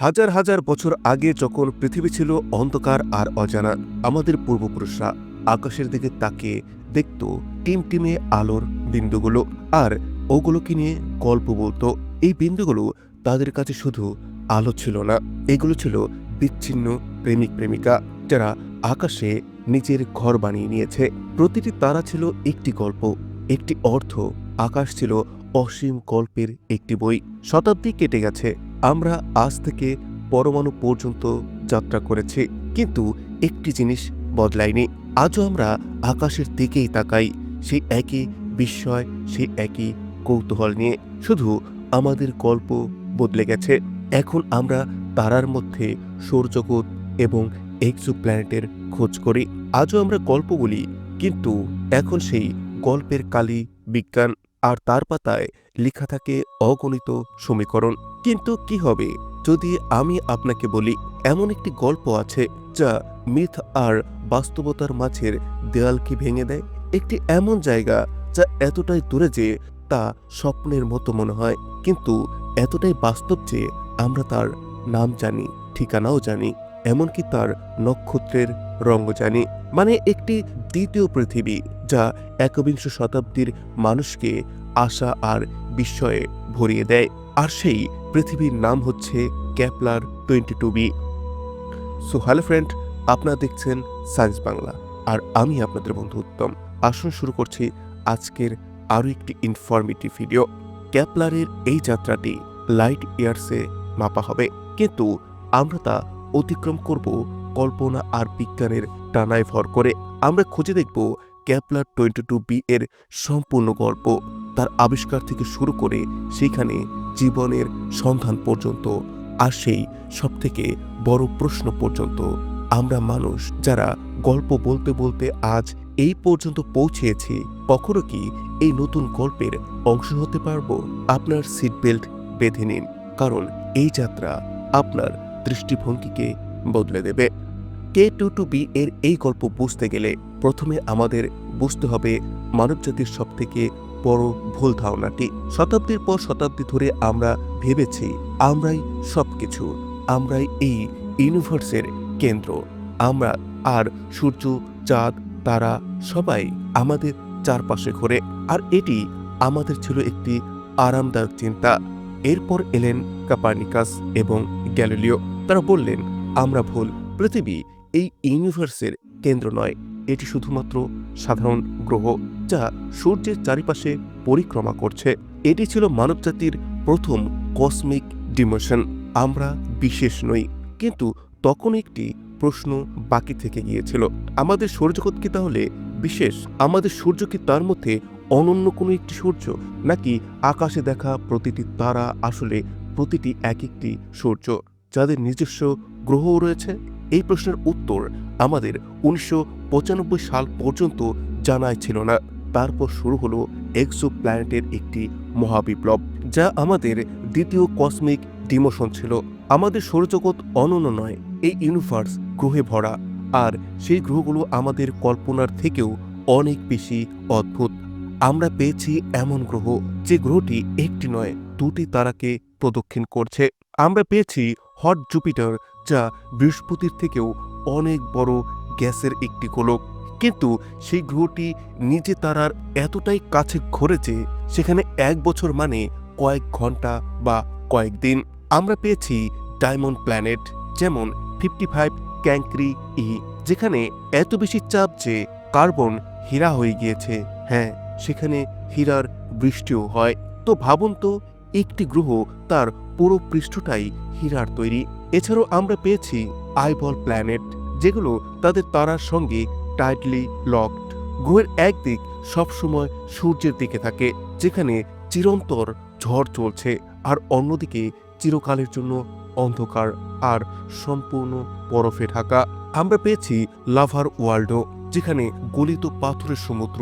হাজার হাজার বছর আগে যখন পৃথিবী ছিল অন্ধকার আর অজানা, আমাদের পূর্বপুরুষরা আকাশের দিকে তাকিয়ে দেখত টিম টিমে আলোর বিন্দুগুলো আর ওগুলোকে নিয়ে গল্প বলতো। এই বিন্দুগুলো তাদের কাছে শুধু আলো ছিল না, এগুলো ছিল বিচ্ছিন্ন প্রেমিক প্রেমিকা যারা আকাশে নিজের ঘর বানিয়ে নিয়েছে। প্রতিটি তারা ছিল একটি গল্প, একটি অর্থ। আকাশ ছিল অসীম গল্পের একটি বই। শতাব্দী কেটে গেছে। আমরা আজ থেকে পরমাণু পর্যন্ত যাত্রা করেছি, কিন্তু একটি জিনিস বদলায়নি। আজও আমরা আকাশের দিকেই তাকাই সেই একই বিস্ময় সেই একই কৌতূহল নিয়ে। শুধু আমাদের গল্প বদলে গেছে। এখন আমরা তারার মধ্যে সৌরজগৎ এবং এক্সো প্ল্যানেটের খোঁজ করি। আজও আমরা গল্প বলি, কিন্তু এখন সেই গল্পের কালি বিজ্ঞান। আর তার পাতায় লেখা থাকে অগণিত সমীকরণ। কিন্তু কি হবে যদি আমি আপনাকে বলি, এমন একটি গল্প আছে যা মিথ আর বাস্তবতার মাঝের দেয়ালকে ভেঙে দেয়? একটি এমন জায়গা যা এতটাই দূরে যে তা স্বপ্নের মতো মনে হয়, কিন্তু এতটাই বাস্তব যে আমরা তার নাম জানি, ঠিকানাও জানি, এমনকি তার নক্ষত্রের রঙ জানি। মানে একটি দ্বিতীয় পৃথিবী। যা একবিংশ শতাব্দীর মানুষকে আশা আর বিস্ময়ে ভরিয়ে দেয়। আর সেই পৃথিবীর নাম হচ্ছে Kepler twenty two B so hello friend, আপনারা দেখছেন সায়েন্স বাংলা। আর আমি আপনাদের বন্ধু উত্তম। আসুন শুরু করছি আজকের আরও একটি ইনফরমেটিভ ভিডিও ক্যাপলারের এই যাত্রাটি লাইট ইয়ার্সে মাপা হবে। কিন্তু আমরা তা অতিক্রম করব কল্পনা আর বিজ্ঞানের টানায় ভর করে। আমরা খুঁজে দেখব ক্যাপলার টোয়েন্টি টু বি এর সম্পূর্ণ গল্প তার আবিষ্কার থেকে শুরু করে সেখানে জীবনের সন্ধান পর্যন্ত আর সেই সব থেকে বড় প্রশ্ন পর্যন্ত। আমরা মানুষ যারা গল্প বলতে বলতে আজ এই পর্যন্ত পৌঁছেছি, কখনো কি এই নতুন গল্পের অংশ হতে পারব? আপনার সিট বেল্ট বেঁধে নিন, কারণ এই যাত্রা আপনার দৃষ্টিভঙ্গিকে বদলে দেবে। কে টু টু বি এর এই গল্প বুঝতে গেলে প্রথমে আমাদের বুঝতে হবে মানবজাতির সবথেকে বড় ভুল ধারণাটি। শতাব্দীর পর শতাব্দী ধরে আমরা ভেবেছি, আমরাই সবকিছু, আমরাই এই ইউনিভার্সের কেন্দ্র। আমরা আর সূর্য, চাঁদ, তারা সবাই আমাদের চারপাশে ঘোরে, আর এটি আমাদের ছিল একটি আরামদায়ক চিন্তা। এরপর এলেন কাপার্নিকাস এবং গ্যালিলিও। তারা বললেন, আমরা ভুল, পৃথিবী এই ইউনিভার্সের কেন্দ্র নয়। এটি শুধুমাত্র সাধারণ গ্রহ, যা সূর্যের চারিপাশে পরিক্রমা করছে। এটি ছিল মানবজাতির প্রথম কসমিক ডিমোশন আমরা বিশেষ নই, কিন্তু তখন একটি প্রশ্ন বাকি থেকে গিয়েছিল। আমাদের সৌরজগৎ কি তাহলে? বিশেষ, আমাদের সূর্য কি তার মধ্যে অনন্য কোনো একটি সূর্য? নাকি আকাশে দেখা প্রতিটি তারা আসলে প্রতিটি এক একটি সূর্য, যাদের নিজস্ব গ্রহও রয়েছে? এই প্রশ্নের উত্তর আমাদের উনিশশো পঁচানব্বই সাল পর্যন্ত জানাই ছিল না। তারপর শুরু হলো এক্সো প্ল্যানেটের একটি মহাবিপ্লব, যা আমাদের দ্বিতীয় কসমিক ডিমোশন ছিল। আমাদের সৌরজগৎ অনন্য নয়, এই ইউনিভার্স গ্রহে ভরা, আর সেই গ্রহগুলো আমাদের কল্পনার থেকেও অনেক বেশি অদ্ভুত। আমরা পেয়েছি এমন গ্রহ, যে গ্রহটি একটি নয়, দুটি তারাকে প্রদক্ষিণ করছে। আমরা পেয়েছি হট জুপিটার যা বৃহস্পতির থেকেও অনেক বড় গ্যাসের একটি গোলক। কিন্তু সেই গ্রহটি নিজে তারার এতটাই কাছে ঘোরেছে, সেখানে এক বছর মানে কয়েক ঘণ্টা বা কয়েকদিন আমরা পেয়েছি ডায়মন্ড প্ল্যানেট, যেমন ফিফটি ফাইভ ক্যাঙ্ক্রি ই, যেখানে এত বেশি চাপ যে কার্বন হীরা হয়ে গিয়েছে। হ্যাঁ সেখানে হীরার বৃষ্টিও হয়। তো ভাবুন তো, একটি গ্রহ তার পুরো পৃষ্ঠটাই হীরার তৈরি। এছাড়াও আমরা পেয়েছি আইবল প্ল্যানেট, যেগুলো তাদের তারার সঙ্গে টাইটলি লকড গ্রহের একদিক সবসময় সূর্যের দিকে থাকে, যেখানে চিরন্তর ঝড় চলছে আর অন্যদিকে চিরকালের জন্য অন্ধকার আর সম্পূর্ণ বরফে ঢাকা। আমরা পেয়েছি লাভার ওয়ার্ল্ডও, যেখানে গলিত পাথরের সমুদ্র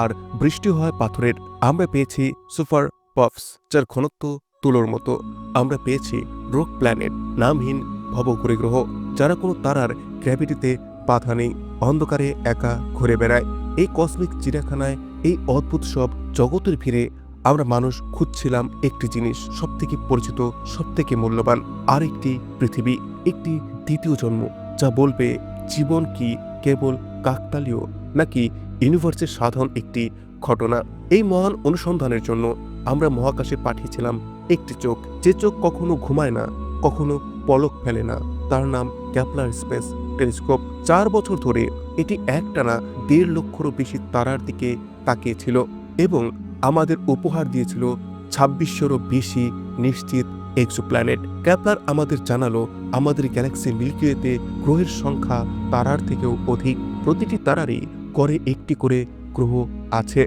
আর বৃষ্টি হয় পাথরের। আমরা পেয়েছি সুপার পফস, যার ঘনত্ব তুলোর মতো। আমরা পেয়েছি রোক প্ল্যানেট, নামহীন ভবঘুরে গ্রহ যারা কোনো তারার গ্র্যাভিটিতে বাধা নেই, অন্ধকারে একা ঘুরে বেড়ায়। এই কসমিক চিড়িয়াখানায় এই অদ্ভুত সব জগতের ভিড়ে আমরা মানুষ খুঁজছিলাম একটি জিনিস সব থেকে পরিচিত সব থেকে মূল্যবান আর একটি পৃথিবী, একটি দ্বিতীয় জন্ম, যা বলবে জীবন কি কেবল কাকতালীয় নাকি ইউনিভার্সের সাধারণ একটি ঘটনা। এই মহান অনুসন্ধানের জন্য আমরা মহাকাশে পাঠিয়েছিলাম একটি চোখ। যে চোখ কখনো ঘুমায় না, কখনো পলক ফেলে না। তার নাম ক্যাপলার স্পেস টেলিস্কোপ। চার বছর ধরে এটি একটানা দেড় লক্ষরও বেশি তারার দিকে তাকিয়েছিল এবং আমাদের উপহার দিয়েছিল ছাব্বিশশোরও বেশি নিশ্চিত এক্সোপ্ল্যানেট। ক্যাপলার আমাদের জানালো, আমাদের গ্যালাক্সি মিল্কিওয়েতে গ্রহের সংখ্যা তারার থেকেও অধিক। প্রতিটি তারারই করে একটি করে গ্রহ আছে,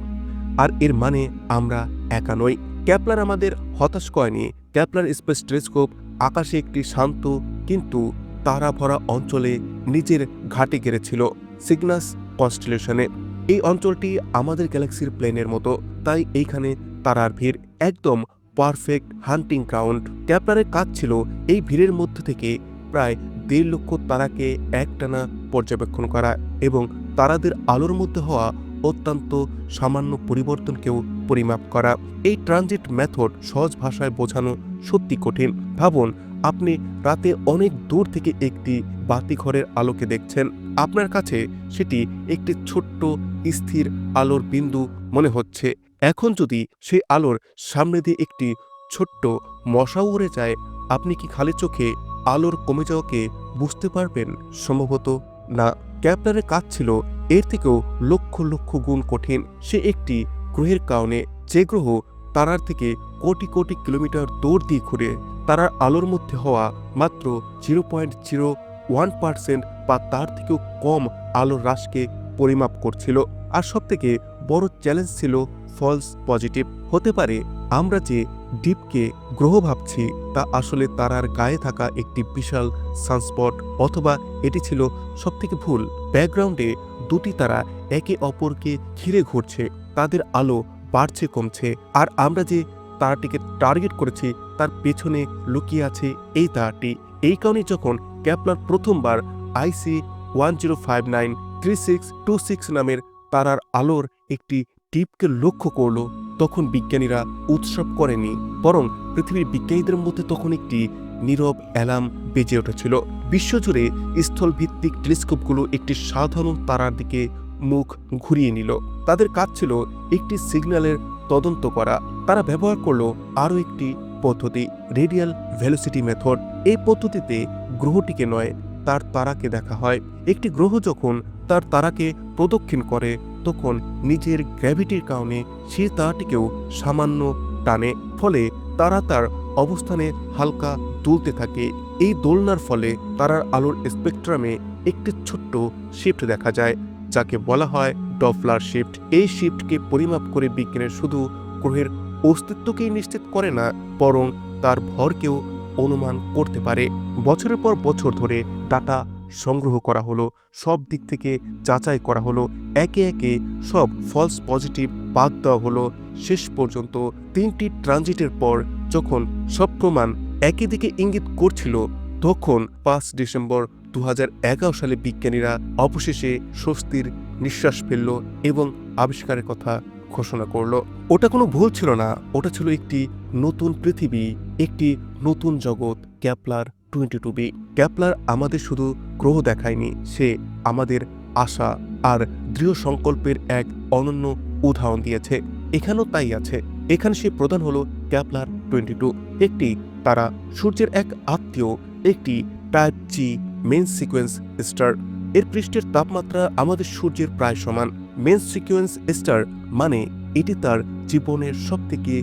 আর এর মানে আমরা একা নই। ক্যাপলার আমাদের হতাশ করেনি। ক্যাপলার স্পেস টেলিস্কোপ আকাশে একটি শান্ত কিন্তু তারা ভরা অঞ্চলে নিজের ঘাটে গেড়েছিল সিগনাস কনস্টেলেশনে। এই অঞ্চলটি আমাদের গ্যালাক্সির প্লেনের মতো, তাই এইখানে তারার ভিড় একদম পারফেক্ট হান্টিং গ্রাউন্ড। ক্যাপলারের কাজ ছিল এই ভিড়ের মধ্য থেকে প্রায় দেড় লক্ষ তারাকে একটানা পর্যবেক্ষণ করা এবং তারাদের আলোর মধ্যে হওয়া অত্যন্ত সামান্য পরিবর্তনকেও পরিমাপ করা। এই ট্রানজিট মেথড সহজ ভাষায় বোঝানো সত্যি কঠিন। ভাবুন, আপনি রাতে অনেক দূর থেকে একটি বাতিঘরের আলোকে দেখছেন। আপনার কাছে সেটি একটি ছোট্ট স্থির আলোর বিন্দু মনে হচ্ছে। এখন যদি সেই আলোর সামনে দিয়ে একটি ছোট্ট মশা উড়ে যায়, আপনি কি খালি চোখে আলোর কমে যাওয়াকে বুঝতে পারবেন সম্ভবত? না। ক্যাপলারের কাজ ছিল এর থেকেও লক্ষ লক্ষ গুণ কঠিন। সে একটি গ্রহের কারণে যে গ্রহ তারার থেকে কোটি কোটি কিলোমিটার দৌড় দিয়ে ঘুরে, তারার আলোর মধ্যে হওয়া মাত্র zero point zero one percent বা তার থেকেও কম আলোর হ্রাসকে পরিমাপ করছিল। আর সবথেকে বড় চ্যালেঞ্জ ছিল ফলস পজিটিভ হতে পারে আমরা যে ডিপকে গ্রহ ভাবছি, তা আসলে তারার গায়ে থাকা একটি বিশাল সানস্পট অথবা এটি ছিল সবথেকে ভুল। ব্যাকগ্রাউন্ডে দুটি তারা একে অপরকে ঘিরে ঘুরছে, তাদের আলো বাড়ছে, কমছে, আর আমরা যে তারাটিকে টার্গেট করেছি, তার পেছনে লুকিয়ে আছে এই তারাটি। এই কারণে যখন ক্যাপলার প্রথমবার IC one zero five nine three six two six নামের তারার আলোর একটি টিপকে লক্ষ্য করল, তখন বিজ্ঞানীরা উৎসব করেনি, বরং পৃথিবীর বিজ্ঞানীদের মধ্যে তখন একটি নীরব অ্যালার্ম বেজে উঠেছিল। বিশ্বজুড়ে স্থলভিত্তিক টেলিস্কোপগুলো একটি সাধারণ তারার দিকে মুখ ঘুরিয়ে নিল। তাদের কাজ ছিল একটি সিগন্যালের তদন্ত করা। তারা ব্যবহার করল আরও একটি পদ্ধতি, রেডিয়াল ভেলোসিটি মেথড। এই পদ্ধতিতে গ্রহটিকে নয়, তার তারাকে দেখা হয়। একটি গ্রহ যখন তার তারাকে প্রদক্ষিণ করে তখন নিজের গ্র্যাভিটির কারণে সে তারাটিকেও সামান্য টানে, ফলে তারা তার অবস্থানে হালকা দুলতে থাকে। এই দোলনার ফলে তারার আলোর স্পেকট্রামে একটি ছোট্ট শিফট দেখা যায়, যাকে বলা হয় ডফলার শিফট। এই শিফটকে পরিমাপ করে বিজ্ঞানের শুধু গ্রহের অস্তিত্বকেই নিশ্চিত করে না, বরং তার ভরকেও অনুমান করতে পারে। বছরের পর বছর ধরে ডাটা সংগ্রহ করা হলো, সব দিক থেকে যাচাই করা হলো, একে একে সব ফলস পজিটিভ বাদ দেওয়া হলো। শেষ পর্যন্ত তিনটি ট্রানজিটের পর যখন সব প্রমাণ একই দিকে ইঙ্গিত করছিল, তখন পাঁচ ডিসেম্বর দু হাজার এগারো সালে বিজ্ঞানীরা অবশেষে স্বস্তির নিঃশ্বাস ফেলল এবং আবিষ্কারের কথা ঘোষণা করল। ওটা কোনো ভুল ছিল না, ওটা ছিল একটি নতুন পৃথিবী, একটি নতুন জগৎ, Kepler twenty two B. Kepler আমাদের শুধু গ্রহ দেখায়নি, সে আমাদের আশা আর দৃঢ় সংকল্পের এক অনন্য উদাহরণ দিয়েছে। এখানেও তাই আছে। এখানে সে প্রধান হলো ক্যাপলার টোয়েন্টি টু। একটি তারা সূর্যের এক আত্মীয়, একটি type G main sequence star. এর পৃষ্ঠের তাপমাত্রা আমাদের সূর্যের প্রায় সমান। মেন সিকোয়েন্স স্টার মানে এটি তার জীবনের সবথেকে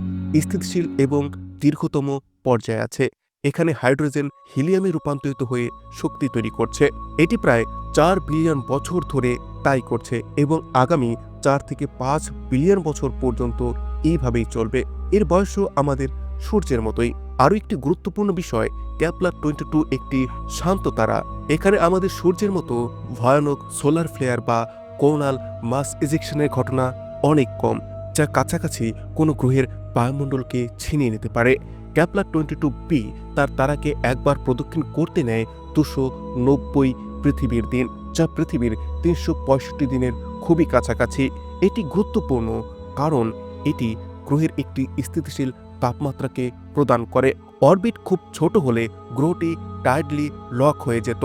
স্থিতিশীল এবং দীর্ঘতম পর্যায়ে আছে। এখানে হাইড্রোজেন হিলিয়ামে রূপান্তরিত হয়ে শক্তি তৈরি করছে। এটি প্রায় চার বিলিয়ন বছর ধরে তাই করছে এবং আগামী চার থেকে পাঁচ বিলিয়ন বছর পর্যন্ত এইভাবেই চলবে। এর বয়সও আমাদের সূর্যের মতোই। আরও একটি গুরুত্বপূর্ণ বিষয়, ক্যাপলার টোয়েন্টি টু একটি শান্ত তারা। এখানে আমাদের সূর্যের মতো ভয়ানক সোলার ফ্লেয়ার বা কোনাল মাস ইজেকশনের ঘটনা অনেক কম, যা কাছাকাছি কোনো গ্রহের বায়ুমণ্ডলকে ছিনিয়ে নিতে পারে। ক্যাপলার টোয়েন্টি টু বি তার তারাকে একবার প্রদক্ষিণ করতে নেয় দুশো নব্বই পৃথিবীর দিন, যা পৃথিবীর তিনশো পঁয়ষট্টি দিনের খুবই কাছাকাছি। এটি গুরুত্বপূর্ণ কারণ এটি গ্রহের একটি স্থিতিশীল তাপমাত্রাকে প্রদান করে। অরবিট খুব ছোট হলে গ্রহটি টাইডলি লক হয়ে যেত,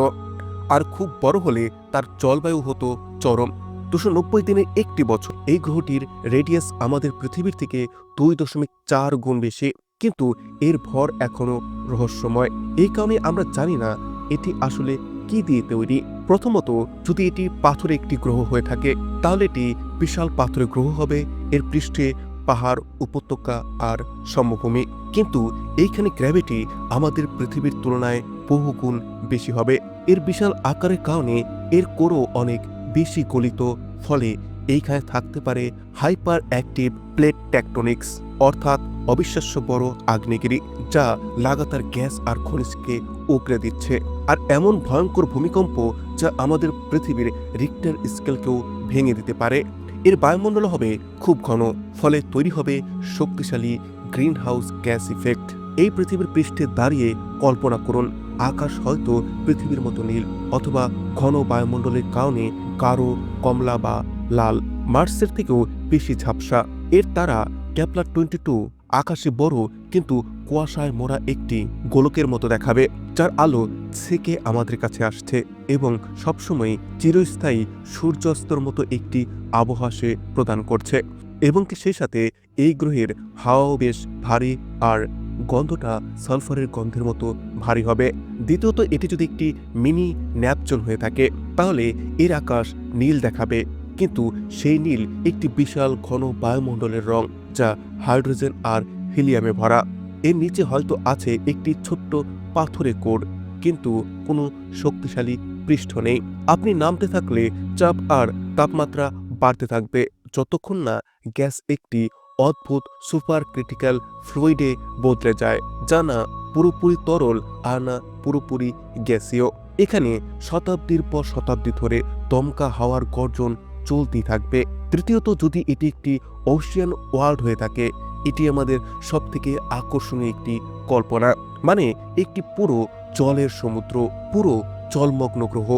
আর খুব বড় হলে তার জলবায়ু হতো চরম। দুশো নব্বই দিনের একটি বছর, এই গ্রহটির রেডিয়াস আমাদের পৃথিবীর থেকে দুই দশমিক চার গুণ বেশি। কিন্তু এর ভর এখনও রহস্যময়। এই কারণে আমরা জানি না এটি আসলে কি দিয়ে তৈরি। প্রথমত, যদি এটি পাথরে একটি গ্রহ হয়ে থাকে, তাহলে এটি বিশাল পাথরের গ্রহ হবে। এর পৃষ্ঠে পাহাড়, উপত্যকা আর সমভূমি। কিন্তু এইখানে গ্র্যাভিটি আমাদের পৃথিবীর তুলনায় বহুগুণ বেশি হবে। এর বিশাল আকারের কারণে এর কোরও অনেক বেশি গলিত, ফলে এইখানে থাকতে পারে হাইপার অ্যাক্টিভ প্লেট ট্যাকটনিক্স অর্থাৎ অবিশ্বাস্য বড় আগ্নেয়গিরি যা লাগাতার গ্যাস আর খনিজকে উগড়ে দিচ্ছে। আর এমন ভয়ঙ্কর ভূমিকম্প যা আমাদের পৃথিবীর রিক্টার স্কেলকেও ভেঙে দিতে পারে। এর বায়ুমণ্ডল হবে খুব ঘন, ফলে তৈরি হবে শক্তিশালী গ্রিন হাউস গ্যাস ইফেক্ট। এই পৃথিবীর পৃষ্ঠে দাঁড়িয়ে কল্পনা করুন, আকাশ হয়তো পৃথিবীর মতো নীল, অথবা ঘন বায়ুমণ্ডলের কারণে গাঢ় কমলা বা লাল মার্সের থেকেও বেশি ঝাপসা। এর তারা ক্যাপলার টোয়েন্টি টু আকাশে বড় কিন্তু কুয়াশায় মোড়া একটি গোলকের মতো দেখাবে, যার আলো থেকে আমাদের কাছে আসছে এবং সবসময় চিরস্থায়ী সূর্যাস্তর মতো একটি আবহাওয়া প্রদান করছে। এবং কি সেই সাথে এই গ্রহের হাওয়াও বেশ ভারী আর গন্ধটা সালফারের গন্ধের মতো ভারী হবে। দ্বিতীয়ত, এটি যদি একটি মিনি ন্যাপচন হয়ে থাকে, তাহলে এর আকাশ নীল দেখাবে। কিন্তু সেই নীল একটি বিশাল ঘন বায়ুমণ্ডলের রং, যা হাইড্রোজেন আর হিলিয়ামে ভরা। এর নিচে হয়তো আছে একটি ছোট্ট পাথরের কোড কিন্তু কোনো শক্তিশালী পৃষ্ঠ নেই। আপনি নামতে থাকলে চাপ আর তাপমাত্রা বাড়তে থাকবে। যতক্ষণ না গ্যাস একটি অদ্ভুত সুপার ক্রিটিক্যাল ফ্লুইডে বদলে যায়, যা না পুরোপুরি তরল আর না পুরোপুরি গ্যাসীয়। এখানে শতাব্দীর পর শতাব্দী ধরে দমকা হাওয়ার গর্জন চলতেই থাকবে। তৃতীয়ত, যদি এটি একটি ওশিয়ান ওয়ার্ল্ড হয়ে থাকে, এটি আমাদের সবথেকে আকর্ষণীয় একটি কল্পনা। মানে একটি পুরো জলের সমুদ্র, পুরো জলমগ্ন গ্রহ।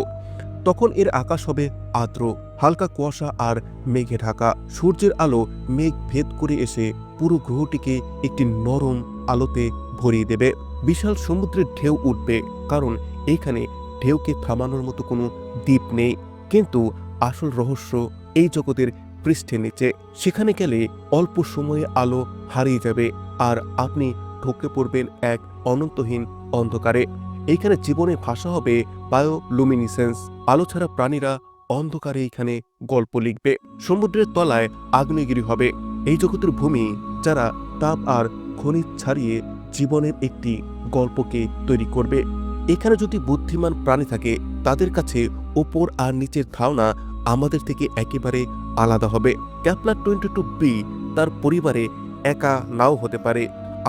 তখন এর আকাশ হবে আর্দ্র, হালকা কুয়াশা আর মেঘে ঢাকা। সূর্যের আলো মেঘ ভেদ করে এসে পুরো গ্রহটিকে একটি নরম আলোতে ভরিয়ে দেবে। বিশাল সমুদ্রের ঢেউ উঠবে, কারণ এখানে ঢেউকে থামানোর মতো কোনো দ্বীপ নেই। কিন্তু আসল রহস্য এই জগতের পৃষ্ঠে নিচে। সেখানে গেলে অল্প সময়ে আলো হারিয়ে যাবে আর আপনি ঢুকে পড়বেন এক অনন্তহীন অন্ধকারে। এইখানে জীবনে ভাষা হবে বায়োলুমিনিসেন্স। আলো ছাড়া প্রাণীরা অন্ধকারে এইখানে গল্প লিখবে। সমুদ্রের তলায় আগ্নেয়গিরি হবে। এই জগতের ভূমি যারা তাপ আর খনিজ ছাড়িয়ে জীবনের একটি গল্পকে তৈরি করবে। এখানে যদি বুদ্ধিমান প্রাণী থাকে, তাদের কাছে ওপর আর নিচের ধারণা আমাদের থেকে একেবারে আলাদা হবে। ক্যাপলার টোয়েন্টি টু বি তার পরিবারে একা নাও হতে পারে।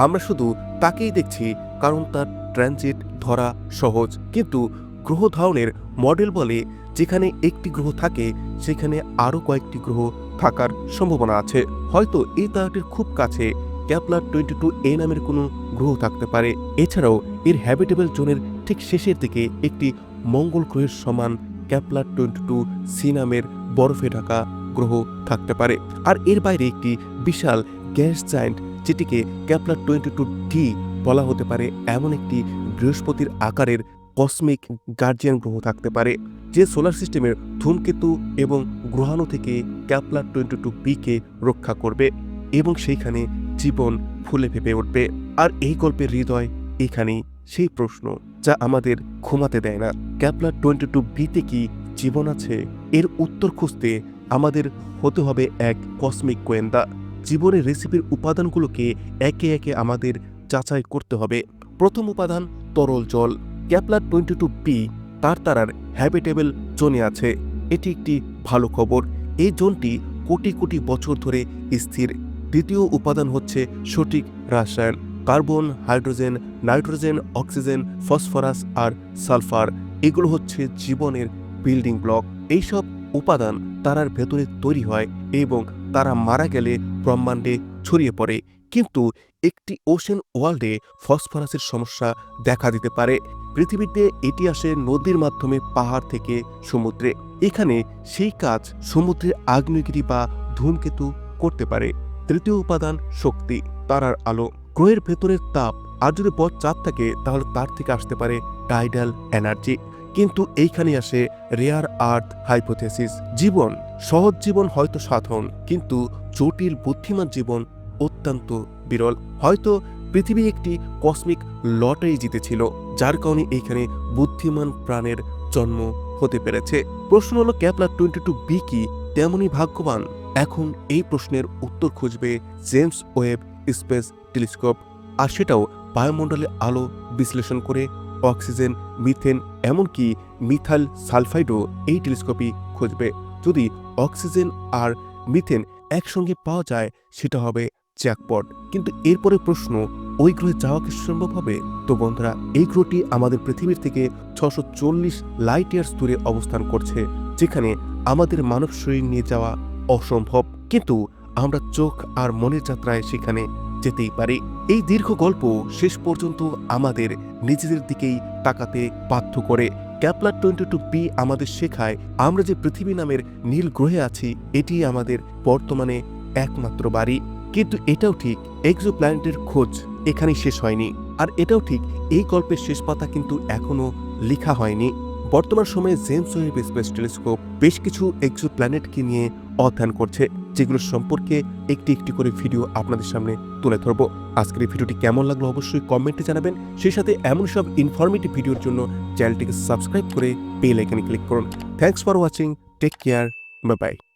আমরা শুধু তাকেই দেখছি, কারণ তার ট্রানজিট ধরা সহজ। কিন্তু গ্রহ ধারণের মডেল বলে, যেখানে একটি গ্রহ থাকে, সেখানে আরও কয়েকটি গ্রহ থাকার সম্ভাবনা আছে। হয়তো এই তারাটির খুব কাছে ক্যাপলার টোয়েন্টি টু এ নামের কোনো গ্রহ থাকতে পারে। এছাড়াও এর হ্যাবিটেবল জোনের ঠিক শেষের দিকে একটি মঙ্গল গ্রহের সমান ক্যাপলার টোয়েন্টি টু সি নামের বরফে ঢাকা গ্রহ থাকতে পারে। আর এর বাইরে একটি বিশাল গ্যাস জায়েন্ট যেটিকে ক্যাপলার টোয়েন্টি টু ডি বলা হতে পারে, এমন একটি বৃহস্পতির আকারের কসমিক গার্জিয়ান গ্রহ থাকতে পারে, যে সোলার সিস্টেমের ধূমকেতু এবং গ্রহাণু থেকে ক্যাপলার টোয়েন্টি টু বিকে রক্ষা করবে এবং সেইখানে জীবন ফুলে ফেপে উঠবে। আর এই গল্পের হৃদয় এখানেই সেই প্রশ্ন। যা আমাদের ঘুমাতে দেয় না। ক্যাপলার টোয়েন্টি টু বিতে কি জীবন আছে? এর উত্তর খুঁজতে আমাদের হতে হবে এক কসমিক গোয়েন্দা। জীবনের রেসিপির উপাদানগুলোকে একে একে আমাদের যাচাই করতে হবে। প্রথম উপাদান, তরল জল। ক্যাপলার টোয়েন্টি টু বি তার তারার হ্যাবিটেবল জোনে আছে। এটি একটি ভালো খবর। এই জোনটি কোটি কোটি বছর ধরে স্থির। দ্বিতীয় উপাদান হচ্ছে সঠিক রাসায়ন। Carbon, hydrogen, nitrogen, oxygen, phosphorus আর সালফার, এগুলো হচ্ছে জীবনের বিল্ডিং ব্লক। এইসব উপাদান তারার ভেতরে তৈরি হয় এবং তারা মারা গেলে ব্রহ্মাণ্ডে ছড়িয়ে পড়ে। কিন্তু একটি ওশেন ওয়ার্ল্ডে ফসফরাসের সমস্যা দেখা দিতে পারে। পৃথিবীতে এটি আসে নদীর মাধ্যমে পাহাড় থেকে সমুদ্রে। এখানে সেই কাজ সমুদ্রের আগ্নেয়গিরি বা ধূমকেতু করতে পারে। তৃতীয় উপাদান শক্তি, তারার আলো। গ্রহের ভেতরের তাপ আর যদি বড় চাপ থাকে, তাহলে তার থেকে আসতে পারে টাইডাল এনার্জি কিন্তু এইখানে আসে রেয়ার আর্থ হাইপোথেসিস জীবন, সহজ জীবন হয়তো সাধারণ কিন্তু জটিল বুদ্ধিমান জীবন অত্যন্ত বিরল। হয়তো পৃথিবী একটি কসমিক লটারি জিতেছিল, যার কারণে এইখানে বুদ্ধিমান প্রাণের জন্ম হতে পেরেছে। প্রশ্ন হলো ক্যাপলার টোয়েন্টি টু বি কি? তেমনই ভাগ্যবান। এখন এই প্রশ্নের উত্তর খুঁজবে জেমস ওয়েব স্পেস টেলিস্কোপ আর সেটাও বায়ুমণ্ডলে আলো বিশ্লেষণ করে অক্সিজেন, মিথেন, এমনকি মিথাইল সালফাইডও এই টেলিস্কোপই খুঁজবে। যদি অক্সিজেন আর মিথেন একসঙ্গে পাওয়া যায়, সেটা হবে জ্যাকপট। কিন্তু এরপরে প্রশ্ন, ওই গ্রহে যাওয়া কি সম্ভব হবে? তো বন্ধুরা, এই গ্রহটি আমাদের পৃথিবীর থেকে ছশো চল্লিশ লাইট ইয়ার্স দূরে অবস্থান করছে, যেখানে আমাদের মানব শরীর নিয়ে যাওয়া অসম্ভব। কিন্তু আমরা চোখ আর মনের যাত্রায় সেখানে যেতেই পারি। এই দীর্ঘ গল্প শেষ পর্যন্ত আমাদের নিজেদের দিকেই তাকাতে বাধ্য করে। ক্যাপলার টোয়েন্টি টু পি আমাদের শেখায়, আমরা যে পৃথিবী নামের নীল গ্রহে আছি, এটি আমাদের বর্তমানে একমাত্র বাড়ি। কিন্তু এটাও ঠিক এক্সো প্ল্যানেটের খোঁজ এখানেই শেষ হয়নি। আর এটাও ঠিক, এই গল্পের শেষ পাতা কিন্তু এখনও লেখা হয়নি। বর্তমান সময়ে জেমস ওয়েব স্পেস টেলিস্কোপ বেশ কিছু এক্সো প্ল্যানেটকে নিয়ে অধ্যয়ন করছে যেগুলো সম্পর্কে একটি একটি করে ভিডিও আপনাদের সামনে তুলে ধরবো। আজকের এই ভিডিওটি কেমন লাগল অবশ্যই কমেন্টে জানাবেন। সেই সাথে এমন সব ইনফরমেটিভ ভিডিওর জন্য চ্যানেলটিকে সাবস্ক্রাইব করে বেল আইকনে ক্লিক করুন। Thanks for watching take care bye bye